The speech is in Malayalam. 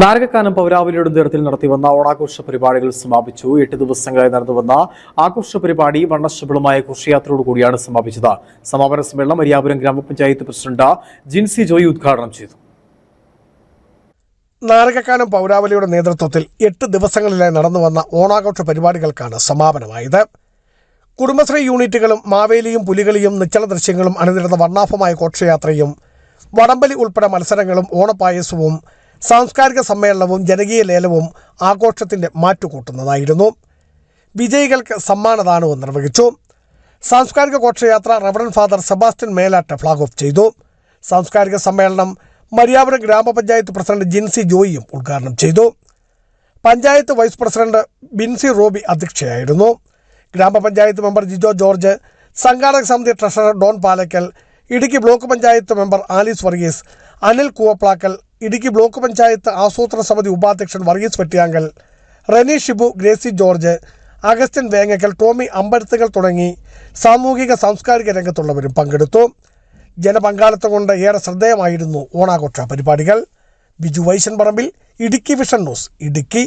നാരകക്കാനം പൗരാവലിയുടെ നേതൃത്വത്തിൽ നടത്തിവന്ന ഓണാഘോഷ പരിപാടികൾ സമാപിച്ചു. എട്ട് ദിവസങ്ങളായി നടന്നുവന്ന ആഘോഷ പരിപാടി വർണശബളമായ ഘോഷയാത്രയോടുകൂടിയാണ് സമാപിച്ചത്. സമാപന സമ്മേളനം അരിയാപുരം ഗ്രാമപഞ്ചായത്ത് പ്രസിഡന്റ് ജിൻസി ജോയി ഉദ്ഘാടനം ചെയ്തു. നാരകക്കാനം പൗരാവലിയുടെ നേതൃത്വത്തിൽ എട്ട് ദിവസങ്ങളിലായി നടന്നുവന്ന ഓണാഘോഷ പരിപാടികൾക്കാണ് സമാപനമായത്. കുടുംബശ്രീ യൂണിറ്റുകളും മാവേലിയും പുലികളിയും നിശ്ചല ദൃശ്യങ്ങളും അണിനിരുന്ന വർണാഭമായ ഘോഷയാത്രയും വടംവലി ഉൾപ്പെടെ മത്സരങ്ങളും ഓണപ്പായസവും സാംസ്കാരിക സമ്മേളനവും ജനകീയ ലേലവും ആഘോഷത്തിന്റെ മാറ്റുകൂട്ടുന്നതായിരുന്നു. വിജയികൾക്ക് സമ്മാനദാനവും നിർവഹിച്ചു. സാംസ്കാരിക ഘോഷയാത്ര reverend father Sebastian Melattu flag off ചെയ്തു. സാംസ്കാരിക സമ്മേളനം മര്യാപുരം ഗ്രാമപഞ്ചായത്ത് പ്രസിഡന്റ് ജിൻസി ജോയിയും ഉദ്ഘാടനം ചെയ്തു. പഞ്ചായത്ത് വൈസ് പ്രസിഡന്റ് ബിൻസി റോബി അധ്യക്ഷയായിരുന്നു. ഗ്രാമപഞ്ചായത്ത് മെമ്പർ ജിജോ ജോർജ് സംഘാടക സമിതി treasurer Don Palakkal Idukki block panchayat member Alice Varghese Anil Koovaplackal Idukki block panchayat ആസൂത്രണ സമിതി ഉപാധ്യക്ഷൻ വർഗീസ് വെട്ടിയാങ്കൽ റെനി ഷിബു ഗ്രേസി ജോർജ് അഗസ്റ്റിൻ വേങ്ങക്കൽ ടോമി അമ്പരത്തുകൾ തുടങ്ങി സാമൂഹിക സാംസ്കാരിക രംഗത്തുള്ളവരും പങ്കെടുത്തു. ജനപങ്കാളിത്തം കൊണ്ട് ഏറെ ശ്രദ്ധേയമായിരുന്നു ഓണാഘോഷ പരിപാടികൾ. ബിജു വൈശൻ പറമ്പിൽ ഇടുക്കി വിഷൻ ന്യൂസ് ഇടുക്കി.